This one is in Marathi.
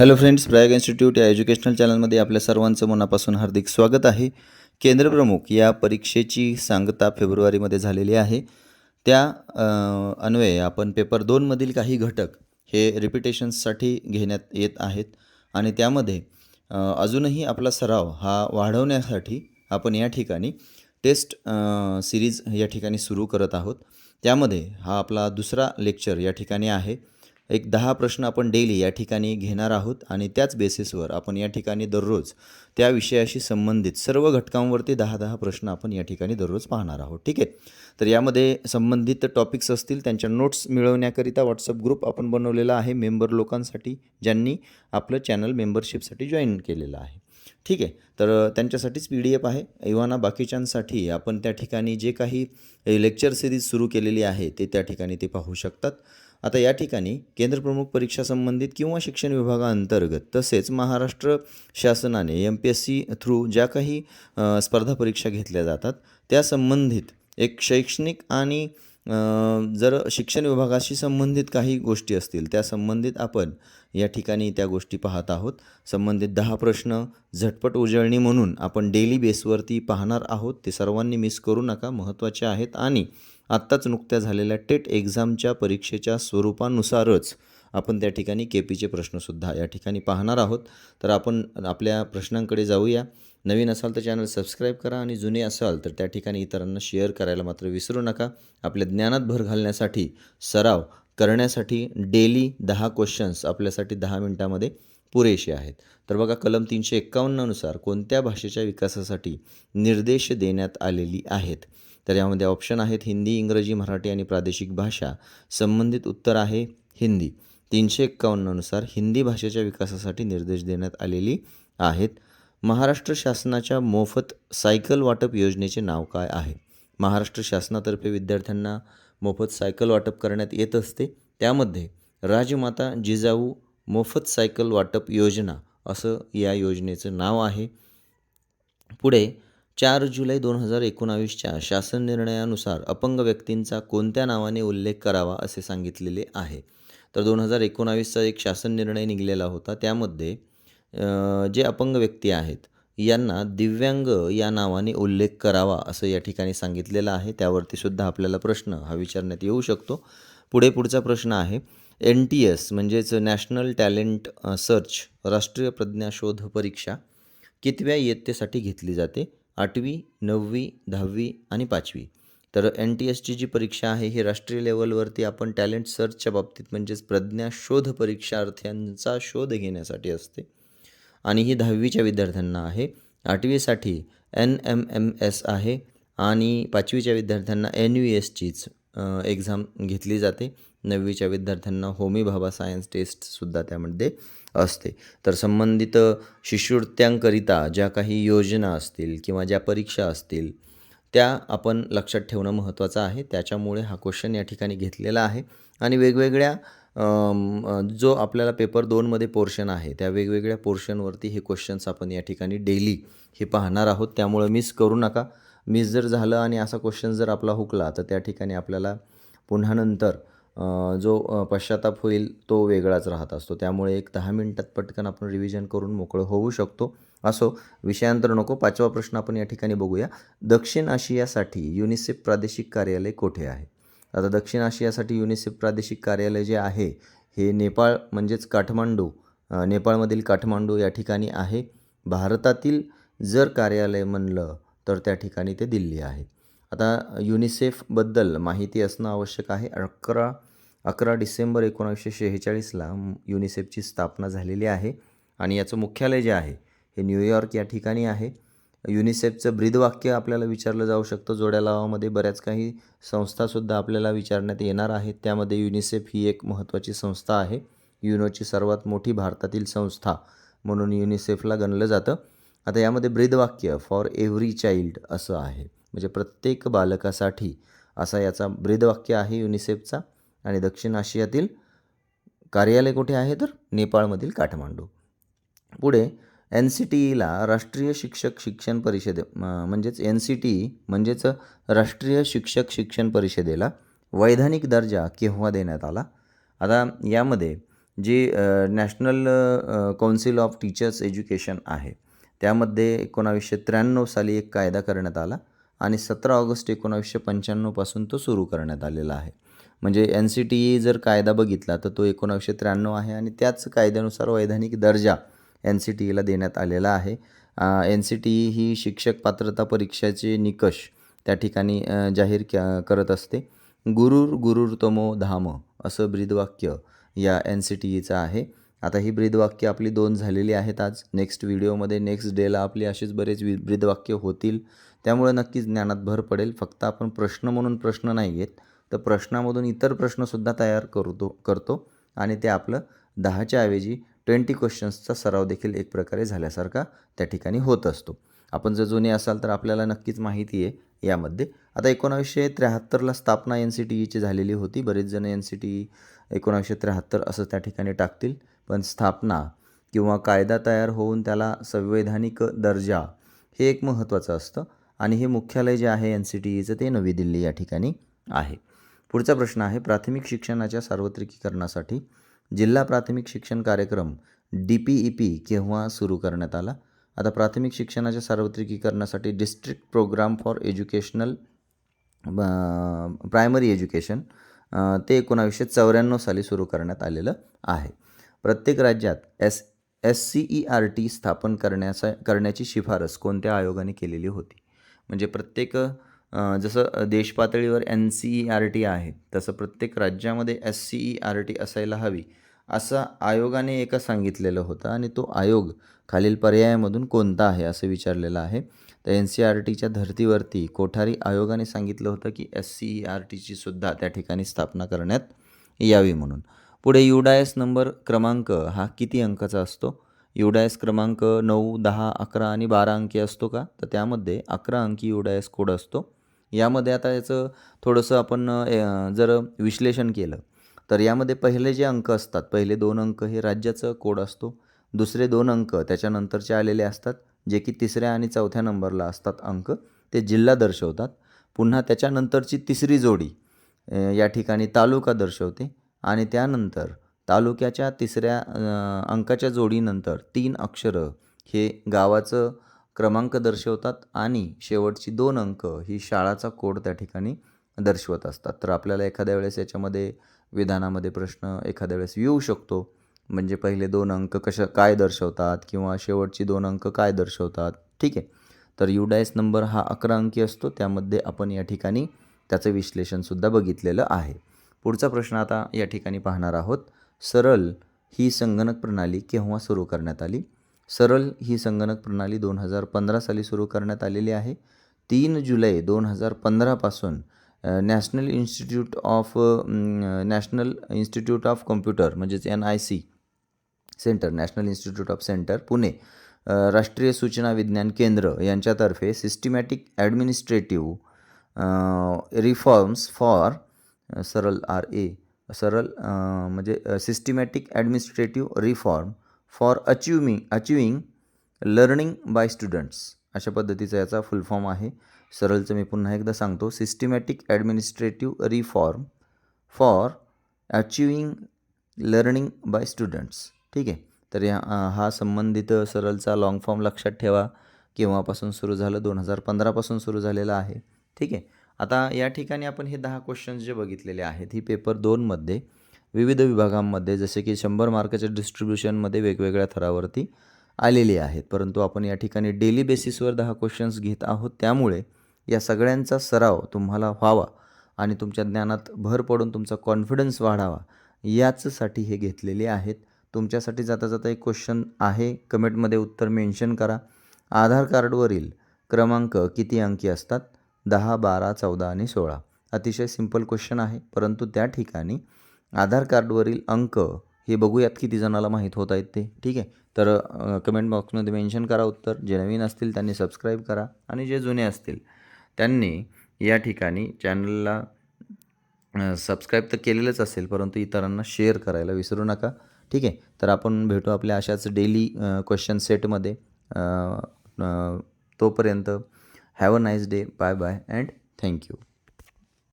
हॅलो फ्रेंड्स प्रयाग इन्स्टिट्यूट या एज्युकेशनल चॅनलमध्ये आपल्या सर्वांचं मनापासून हार्दिक स्वागत आहे. केंद्रप्रमुख या परीक्षेची सांगता फेब्रुवारीमध्ये झालेली आहे. त्या अन्वये आपण पेपर दोनमधील काही घटक हे रिपिटेशन्ससाठी घेण्यात येत आहेत आणि त्यामध्ये अजूनही आपला सराव हा वाढवण्यासाठी आपण या ठिकाणी टेस्ट सिरीज या ठिकाणी सुरू करत आहोत. त्यामध्ये हा आपला दुसरा लेक्चर या ठिकाणी आहे. एक दहा प्रश्न आपण डेली या ठिकाणी घेणार आहोत आणि त्याच बेसिसवर आपण या ठिकाणी दररोज त्या विषयाशी संबंधित सर्व घटकांवरती दहा दहा प्रश्न आपण या ठिकाणी दररोज पाहणार आहोत. ठीक आहे? तर यामध्ये संबंधित टॉपिक्स असतील त्यांच्या नोट्स मिळवण्याकरिता व्हॉट्सअप ग्रुप आपण बनवलेला आहे. मेंबर लोकांसाठी ज्यांनी आपलं चॅनल मेंबरशिपसाठी जॉईन केलेलं आहे. ठीक आहे. तर त्यांच्यासाठीच पी डी एफ आहे. इव्हाना बाकीच्यांसाठी आपण त्या ठिकाणी जे काही लेक्चर सिरीज सुरू केलेली आहे ते त्या ठिकाणी ते पाहू शकतात. आता या ठिकाणी केंद्रप्रमुख परीक्षा संबंधित किंवा शिक्षण विभागाअंतर्गत तसेच महाराष्ट्र शासनाने M P S C through ज्या काही स्पर्धा परीक्षा घेतल्या जातात त्या संबंधित एक शैक्षणिक आणि जर शिक्षण विभागाशी संबंधित काही गोष्टी असतील त्या संबंधित आपण या ठिकाणी त्या गोष्टी पाहत आहोत. संबंधित दहा प्रश्न झटपट उजळणी म्हणून आपण डेली बेसवरती पाहणार आहोत. ते सर्वांनी मिस करू नका महत्त्वाचे आहेत. आणि आत्ताच नुकत्या झालेल्या टेट एक्झामच्या परीक्षेच्या स्वरूपानुसारच आपण त्या ठिकाणी के पीचे प्रश्नसुद्धा या ठिकाणी पाहणार आहोत. तर आपण आपल्या प्रश्नांकडे जाऊया. नवीन असाल तर चॅनल सबस्क्राईब करा आणि जुने असाल तर त्या ठिकाणी इतरांना शेअर करायला मात्र विसरू नका. आपल्या ज्ञानात भर घालण्यासाठी सराव करण्यासाठी डेली दहा क्वेश्चन्स आपल्यासाठी दहा मिनटामध्ये पुरेसे आहेत. तर बघा कलम तीनशे एक्कावन्ननुसार कोणत्या भाषेच्या विकासासाठी निर्देश देण्यात आलेली आहेत? तर यामध्ये ऑप्शन आहेत हिंदी इंग्रजी मराठी आणि प्रादेशिक भाषा. संबंधित उत्तर आहे हिंदी. तीनशे एक्कावन्ननुसार हिंदी भाषेच्या विकासासाठी निर्देश देण्यात आलेली आहेत. महाराष्ट्र शासनाच्या मोफत सायकल वाटप योजनेचे नाव काय आहे? महाराष्ट्र शासनातर्फे विद्यार्थ्यांना मोफत सायकल वाटप करण्यात येत असते. त्यामध्ये राजमाता जिजाऊ मोफत सायकल वाटप योजना असं या योजनेचं नाव आहे. पुढे चार जुलै दोन हजार एकोणावीसच्या शासन निर्णयानुसार अपंग व्यक्तींचा कोणत्या नावाने उल्लेख करावा असे सांगितलेले आहे? तर दोन हजार एकोणावीसचा एक शासन निर्णय निघालेला होता. त्यामध्ये जे अपंग व्यक्ती आहेत यांना दिव्यांग या नावाने उल्लेख करावा असं या ठिकाणी सांगितलेलं आहे. त्यावरती सुद्धा आपल्याला प्रश्न हा विचारण्यात येऊ शकतो. पुढे पुढचा प्रश्न आहे. एन टी एस म्हणजेच नॅशनल टॅलेंट सर्च राष्ट्रीय प्रज्ञाशोध परीक्षा कितव्या इयत्तेसाठी घेतली जाते? आठवी नववी दहावी आणि पाचवी. तर एन टी एसची जी परीक्षा आहे ही राष्ट्रीय लेवलवरती आपण टॅलेंट सर्चच्या बाबतीत म्हणजेच प्रज्ञाशोध परीक्षार्थ्यांचा शोध घेण्यासाठी असते. आणि ही दहावीच्या विद्यार्थ्यांना आहे. आठवीसाठी एन एम एम एस आहे आणि पाचवीच्या विद्यार्थ्यांना एन यू एसचीच एक्झाम घेतली जाते. नववीच्या विद्यार्थ्यांना होमी भाभा सायन्स टेस्टसुद्धा त्यामध्ये असते. तर संबंधित शिष्यवृत्त्यांकरिता ज्या काही योजना असतील किंवा ज्या परीक्षा असतील त्या आपण लक्षात ठेवणं महत्त्वाचं आहे. त्याच्यामुळे हा क्वेश्चन या ठिकाणी घेतलेला आहे. आणि वेगवेगळ्या जो आपल्याला पेपर दोनमध्ये पोर्शन आहे त्या वेगवेगळ्या पोर्शनवरती हे क्वेश्चन्स आपण या ठिकाणी डेली हे पाहणार आहोत. त्यामुळं मिस करू नका. मिस जर झालं आणि असा क्वेश्चन जर आपला हुकला तर त्या ठिकाणी आपल्याला पुन्हा नंतर जो पश्चाताप होईल तो वेगळाच राहत असतो. त्यामुळे एक दहा मिनटात पटकन आपण रिव्हिजन करून मोकळं होऊ शकतो. असो विषयांतर नको. पाचवा प्रश्न आपण या ठिकाणी बघूया. दक्षिण आशियासाठी युनिसेफ प्रादेशिक कार्यालय कोठे आहे? आता दक्षिण आशियासाठी युनिसेफ प्रादेशिक कार्यालय जे आहे हे नेपाळ म्हणजेच काठमांडू नेपाळमधील काठमांडू या ठिकाणी आहे. भारतातील जर कार्यालय म्हणलं तर त्या ठिकाणी ते दिल्ली आहे. आता युनिसेफबद्दल माहिती असणं आवश्यक आहे. अकरा अकरा डिसेंबर एकोणावीसशे शेहेचाळीसला युनिसेफची स्थापना झालेली आहे आणि याचं मुख्यालय जे आहे हे न्यूयॉर्क या ठिकाणी आहे. युनिसेफचं ब्रीदवाक्य आपल्याला विचारलं जाऊ शकतं. जोड्या लावामध्ये बऱ्याच काही संस्थासुद्धा आपल्याला विचारण्यात येणार आहेत. त्यामध्ये युनिसेफ ही एक महत्त्वाची संस्था आहे. युनोची सर्वात मोठी भारतातील संस्था म्हणून युनिसेफला गणलं जातं. आता यामध्ये ब्रीदवाक्य फॉर एव्हरी चाइल्ड असं आहे. म्हणजे प्रत्येक बालकासाठी असा याचा ब्रीदवाक्य आहे युनिसेफचा. आणि दक्षिण आशियातील कार्यालय कुठे आहे तर? नेपाळमधील काठमांडू. पुढे एन सी टी ईला राष्ट्रीय शिक्षक शिक्षण परिषदे म्हणजेच एन सी टी ई म्हणजेच राष्ट्रीय शिक्षक शिक्षण परिषदेला वैधानिक दर्जा केव्हा देण्यात आला? आता यामध्ये जी national council of teachers education आहे त्यामध्ये एकोणावीसशे त्र्याण्णव साली एक कायदा करण्यात आला आणि सतरा ऑगस्ट एकोणावीसशे पंच्याण्णवपासून तो सुरू करण्यात आलेला आहे. म्हणजे एन सी टी ई जर कायदा बघितला तर तो एकोणावीसशे त्र्याण्णव आहे आणि त्याच कायद्यानुसार वैधानिक दर्जा एन सी टी ईला देण्यात आलेला आहे. एन सी टी ई ही शिक्षक पात्रता परीक्षेचे निकष त्या ठिकाणी जाहीर क करत असते. गुरुर गुरुर तमो धाम असं ब्रीदवाक्य या एन सी टी ईचं आहे. आता ही ब्रीदवाक्य आपली दोन झालेली आहेत आज. नेक्स्ट व्हिडिओमध्ये नेक्स्ट डेला आपली अशीच बरेच वि ब्रीदवाक्य होतील. त्यामुळे नक्कीच ज्ञानात भर पडेल. फक्त आपण प्रश्न म्हणून प्रश्न नाही घेत तर प्रश्नामधून इतर प्रश्नसुद्धा तयार करतो करतो. आणि ते आपलं दहाच्या ऐवजी ट्वेंटी क्वेश्चन्सचा सराव देखील एक प्रकारे झाल्यासारखा त्या ठिकाणी होत असतो. आपण जर जुने असाल तर आपल्याला नक्कीच माहिती आहे यामध्ये. आता एकोणावीसशे त्र्याहत्तरला स्थापना एन सी टी ईची झालेली होती. बरेच जण एन सी टी ई एकोणावीसशे त्र्याहत्तर असं त्या ठिकाणी टाकतील. पण स्थापना किंवा कायदा तयार होऊन त्याला संवैधानिक दर्जा हे एक महत्त्वाचं असतं. आणि हे मुख्यालय जे आहे एन सी टी ईचं ते नवी दिल्ली या ठिकाणी आहे. पुढचा प्रश्न आहे प्राथमिक शिक्षणाच्या सार्वत्रिकीकरणासाठी जिल्हा प्राथमिक शिक्षण कार्यक्रम डी पी ई पी केव्हा सुरू करण्यात आला? आता प्राथमिक शिक्षणाच्या सार्वत्रिकीकरणासाठी district programme for educational primary education ते एकोणावीसशे चौऱ्याण्णव साली सुरू करण्यात आलेलं आहे. प्रत्येक राज्यात S S C E R T स्थापन करण्याचा करण्याची शिफारस कोणत्या आयोगाने केलेली होती? म्हणजे प्रत्येक जसं देशपातळीवर N C E R T आहे. तसं प्रत्येक राज्यामध्ये S C E R T असायला हवी असं आयोगाने एका सांगितलेलं होतं आणि तो आयोग खालील पर्यायामधून कोणता आहे असं विचारलेलं आहे. तर एन सी आर टीच्या धर्तीवरती कोठारी आयोगाने सांगितलं होतं की एस सी ई आर टीची सुद्धा त्या ठिकाणी स्थापना करण्यात यावी म्हणून. पुढे युडायस नंबर क्रमांक हा किती अंकाचा असतो? युडायस क्रमांक नऊ दहा अकरा आणि बारा अंकी असतो का? तर त्यामध्ये अकरा अंकी युडायस कोड असतो. यामध्ये आता याचं थोडंसं आपण जर विश्लेषण केलं तर यामध्ये पहिले जे अंक असतात पहिले दोन अंक हे राज्याचं कोड असतो दुसरे दोन अंक त्याच्यानंतरचे आलेले असतात जे की तिसऱ्या आणि चौथ्या नंबरला असतात अंक ते जिल्हा दर्शवतात. पुन्हा त्याच्यानंतरची तिसरी जोडी या ठिकाणी तालुका दर्शवते आणि त्यानंतर तालुक्याच्या तिसऱ्या अंकाच्या जोडीनंतर तीन अक्षरं हे गावाचं क्रमांक दर्शवतात आणि शेवटची दोन अंक ही शाळाचा कोड त्या ठिकाणी दर्शवत असतात. तर आपल्याला एखाद्या वेळेस याच्यामध्ये विधानामध्ये प्रश्न एखाद्या वेळेस येऊ शकतो. म्हणजे पहिले दोन अंक कशा काय दर्शवतात किंवा शेवटची दोन अंक काय दर्शवतात? ठीक आहे. तर युडायस नंबर हा अकरा अंकी असतो. त्यामध्ये आपण या ठिकाणी त्याचं विश्लेषणसुद्धा बघितलेलं आहे. पुढचा प्रश्न आता या ठिकाणी पाहणार आहोत. सरल ही संगणक प्रणाली केव्हा सुरू करण्यात आली? सरल ही संगणक प्रणाली दोन हजार पंधरा साली सुरू करण्यात आलेली आहे. तीन जुलै दोन हजार पंधरापासून national institute of national institute of computer म्हणजेच N I C centre national institute of centre Pune राष्ट्रीय सूचना विज्ञान केंद्र यांच्यातर्फे systematic administrative reforms for Saral R A Saral म्हणजे systematic administrative reform for achieving achieving learning by students. अशा पद्धतीचा याचा फुल फॉर्म आहे. सरळचं मी पुन्हा एकदा सांगतो. Systematic administrative reform for achieving learning by students. ठीक आहे? तर या हा संबंधित सरलचा लाँग फॉर्म लक्षात ठेवा. केव्हापासून सुरू झालं? दोन हजार पंधरापासून सुरू झालेलं आहे. ठीक आहे? आता या ठिकाणी आपण हे दहा क्वेश्चन्स जे बघितलेले आहेत ही पेपर दोनमध्ये विविध विभागांमध्ये जसे की शंभर मार्काच्या डिस्ट्रीब्युशनमध्ये वेगवेगळ्या थरावरती आलेली आहेत. परंतु आपण या ठिकाणी डेली बेसिसवर दहा क्वेश्चन्स घेत आहोत. त्यामुळे या सगळ्यांचा सराव तुम्हाला व्हावा आणि तुमच्या ज्ञानात भर पडून तुमचा कॉन्फिडन्स वाढावा याचसाठी हे घेतलेले आहेत. तुमच्यासाठी जाता जाता एक क्वेश्चन आहे. कमेंटमध्ये उत्तर मेन्शन करा. आधार कार्डवरील क्रमांक किती अंकी असतात? दहा बारा चौदा आणि सोळा. अतिशय सिंपल क्वेश्चन आहे. परंतु त्या ठिकाणी आधार कार्डवरील अंक हे बघूयात किती जणाला माहीत होत आहेत ते. ठीक आहे? तर कमेंट बॉक्समध्ये मेन्शन करा उत्तर. जे नवीन असतील त्यांनी सबस्क्राईब करा आणि जे जुने असतील त्यांनी या ठिकाणी चॅनलला सबस्क्राईब तर केलेलंच असेल परंतु इतरांना शेअर करायला विसरू नका. ठीक आहे? तर आपण भेटू आपल्या अशाच डेली क्वेश्चन सेटमध्ये तोपर्यंत have a nice day bye bye and thank you